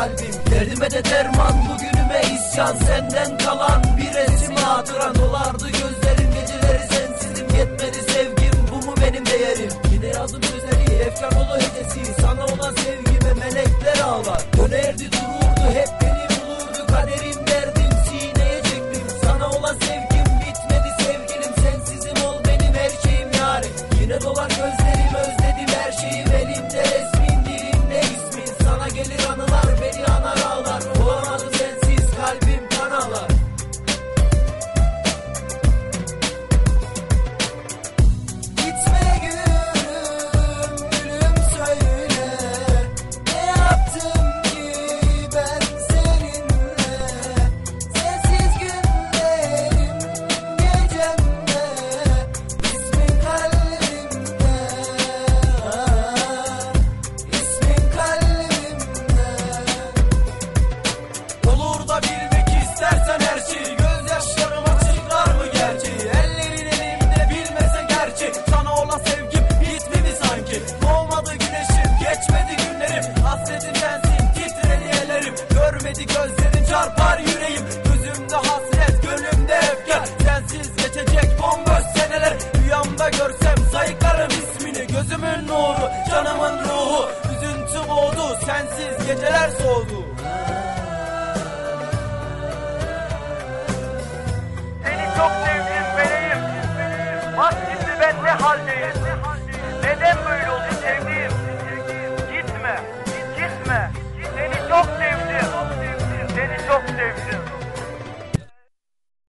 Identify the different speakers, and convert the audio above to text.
Speaker 1: kalbim. Derdime de derman bugünüme isyan. Senden kalan bir resim hatıran Dolardı gözlerim geceleri sensizim Yetmedi sevgim bu mu benim değerim? Yine yazdım sözleri efkar dolu hedesi Sana olan sevgime melekler ağlar. Dönerdi dururdu hep bir Gözümün nuru canımın ruhu Üzüntü boğdu sensiz geceler soğudu
Speaker 2: Seni çok sevdim meleğim. Bak şimdi ben ne haldeyim.